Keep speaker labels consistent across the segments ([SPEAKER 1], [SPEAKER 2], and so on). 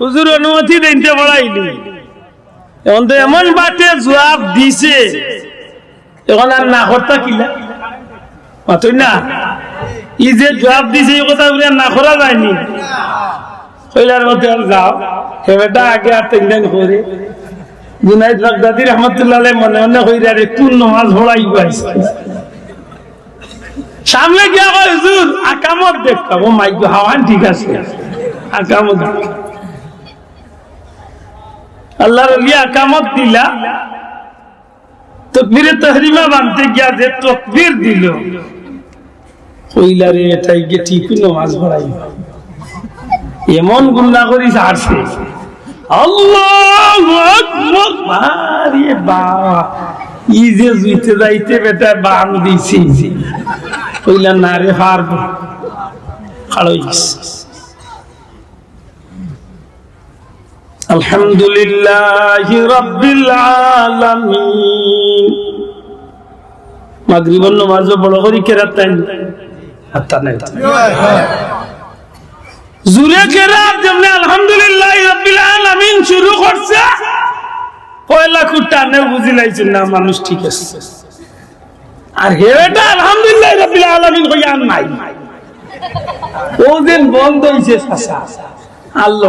[SPEAKER 1] হুজুর অনুমতি দিনতে পড়াইলি এখন তো এমন বাটে জবাব দিছে। এখন আর না করতা কিলা? মাতই না। ই যে জবাব দিছে, এই কথা বলে না করা যায়নি। কইলার মধ্যে আর যাও। হে বেটা আগে আর তিনদিন করে জুনাইদ বাগদাদি রহমতুল্লাহ মনে মনে কইরা রে কোন নমাজ পড়াই পাইছে সামনে গিয়া হুজুর, আকামত দেখতা ও মাই গো, হাওয়ান ঠিক আছে। আকামত আল্লাহর ওলি আকামত দিলা। তকবীরে তহরিমা বানতে গিয়া যে তকবীর দিল। কইলা রে এটাই গিয়ে ঠিক নামাজ পড়াই এমন গুন্ডা করি ই যে জুইতে যাইতে বেটা বাম দিছি। কইলা না রে, হারব। খাড়ইস আলহামদুলিল্লাহ রাব্বিল আলামিন। মাগরিবর বড় করি হাত্তা নাই? জুরে যেমনি আলহামদুলিল্লাহ আলামিন শুরু করছে, পয়লা কুটা নে বুঝি লাইছেন না, মানুষ ঠিক আছে। আর হেটা আলহামদুলিল্লাহ রাব্বিল আলামিন কইয়া নাই। ও দিন বন্ধ হইছে সাসা আল্লাহ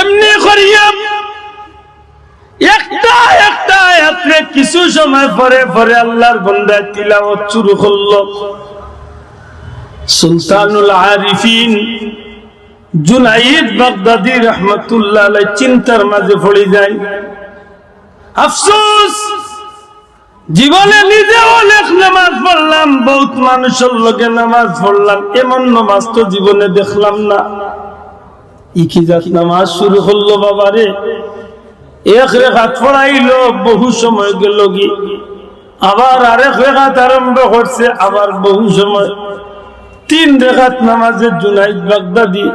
[SPEAKER 1] এমনি করিয়া একটা একটা আয়াতে কিছু সময় পরে পরে আল্লাহর বন্দা তিলাওয়াত শুরু করল। সুলতানুল আরিফিন জুনাইদ বাগদাদি রহমতুল্লাহ চিন্তার মাঝে পড়ে যায়। আফসোস, জীবনে নিজে অনেক নামাজ পড়লাম, বহুত মানুষের লোকে নামাজ পড়লাম, এমন নামাজ তো জীবনে দেখলাম না। ইকিজাত নামাজ শুরু করল বাবারে। এক রেখাত পড়াইলো, বহু সময় গেল গি আবার আরেক রেখাত আরম্ভ করছে, আবার বহু সময়। তিন রেখাত নামাজে জুনাইদ বাগদাদি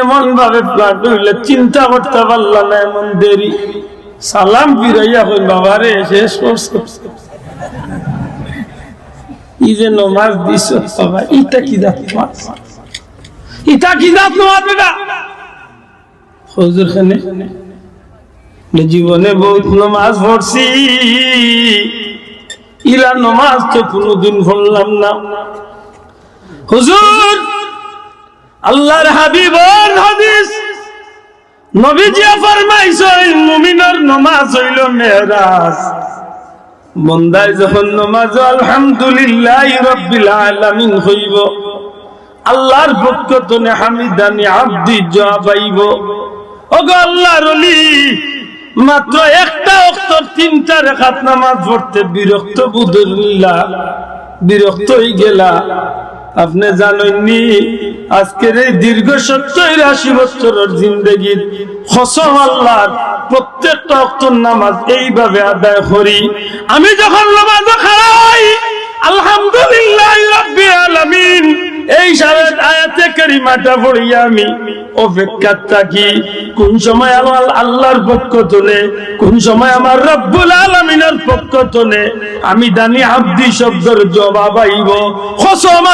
[SPEAKER 1] এমন ভাবে প্লাট হইলে চিন্তা করতে পারলাম না, এমন দেরি। সালাম ফিরাইয়া হই বাবারে, শেষ করছে? ই যে নমাজ দিছ, বাবা ইটা কি নামাজ? ইটা কি জাত নামাজ বেটা হজুর খানে জীবনে বহুত নমাজ পড়ছি। ইলা নমাজ তো কোনোদিন পড়লাম না। হুজুর, আল্লাহর হাবিবর হাদিস নবীজিয়া ফরমাইছেন, মুমিনের নমাজ হইল মেরাজ বন্দায় যখন নমাজ, আলহামদুলিল্লাহ রাব্বিল আলামিন হইব। আল্লাহর পক্ষ তনে হামিদানি আব্দি জবাইব। ওগো আল্লাহর ওলি, মাত্র একটা অক্ত তিনটা রেখাত নামাজ পড়তে বিরক্ত বুধুল্লাহ বিরক্ত হয়ে গেলা। আপনি জানেননি, আজকের এই দীর্ঘ সত্তর আশি বছরের জিন্দগির হসম আল্লাহর প্রত্যেকটা অক্তর নামাজ এইভাবে আদায় করি। আমি যখন নামাজ খাড়াই আলহামদুলিল্লাহ রাব্বিল আলামিন এই সারা আয়াতে কারিমাটা পড়ি আমি। অপেক্ষার থাকি, কোন সময় আমার আল্লাহর পক্ষ তোলে, কোন সময় আমার রব্বুল আলমিনের পক্ষ তোলে, আমি জানি আব্দি শব্দের জবাব আইব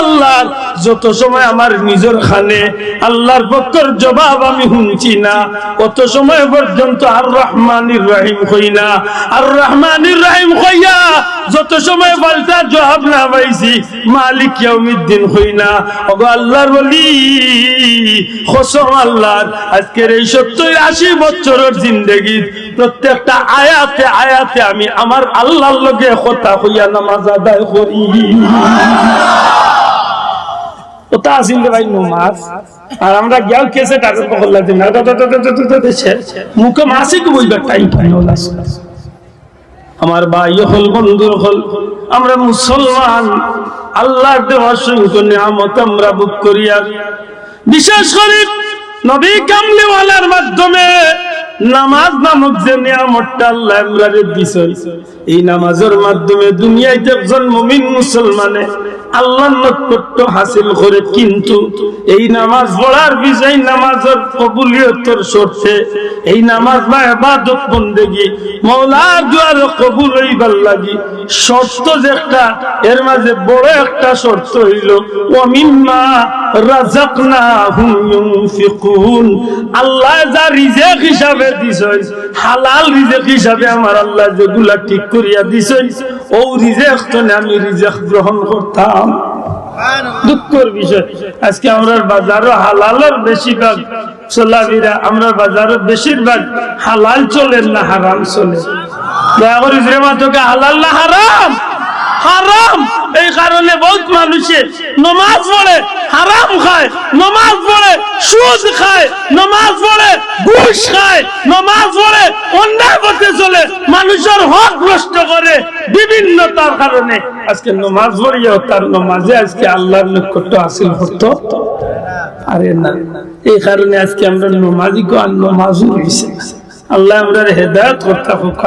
[SPEAKER 1] আল্লাহর, যত সময় আমার নিজের খানে আল্লাহর পক্ষের জবাব আমি শুনছি না, অত সময় পর্যন্ত আর রহমানির রহিম কই না, আর রহমানির রহিম কইয়া যত সময় পাল্টা জবাব না পাইছি, মালিক ইয়াউমিদ্দিন হই না। আল্লাহর বলি খসম আল্লাহর আজকের এই সত্তর আশি জিন্দগি প্রত্যেকটা আয়াতে আয়াতে আমি আমার আল্লাহর লগে কথা হইয়া নামাজ আদায় করি ভাই আমরা ভাই হল বন্ধু হল আমরা মুসলমান আল্লাহর দেওয়া সংখ্য নিয়ামত আমরা বুক করিয়া বিশেষ করে নবী কামলিওয়ালার মাধ্যমে নামাজ নামক যে নিয়ামতটা আল্লাহ আমরারে দিছেন, এই নামাজের মাধ্যমে দুনিয়াতে একজন মুমিন মুসলমানে আল্লাহর নৈকট্য হাসিল করে, কিন্তু এই নামাজ পড়ার বিষয় নামাজের কবুলিয়তের শর্তে এই নামাজ বা ইবাদত বন্দেগি, মৌলার দুয়ার কবুল হইবার লাগি, শর্ত যে একটা, এর মাঝে বড় একটা শর্ত হইল, ওয়ামিম্মা রাযাকনাহুম ইউনফিকুন। আল্লাহ যা রিজিক হিসাবে দিছেন, হালাল রিজিক হিসাবে আমার আল্লাহ যেগুলা ঠিক করিয়া দিছেন, ও রিজিক তো আমি রিজিক গ্রহণ করতাম। দুঃখের বিষয়। আজকে আমরা বাজারও হালালের বেশিরভাগ আমরা বাজারও বেশিরভাগ হালাল চলেন না হারাম চলে। হারাম? হারাম। হারাম খায়। খায়। খায়। নমাজ অন্যায় পথে চলে। মানুষের হক নষ্ট করে বিভিন্ন তার কারণে। আজকে নমাজ পড়িয়াও তার নমাজে আজকে আল্লাহর লক্ষ্যটা হাসিল করতো। আরে না, এই কারণে আজকে আমরা নমাজি কো আর নমাজও আল্লাহ আমরা হেদায়ত করতে হোক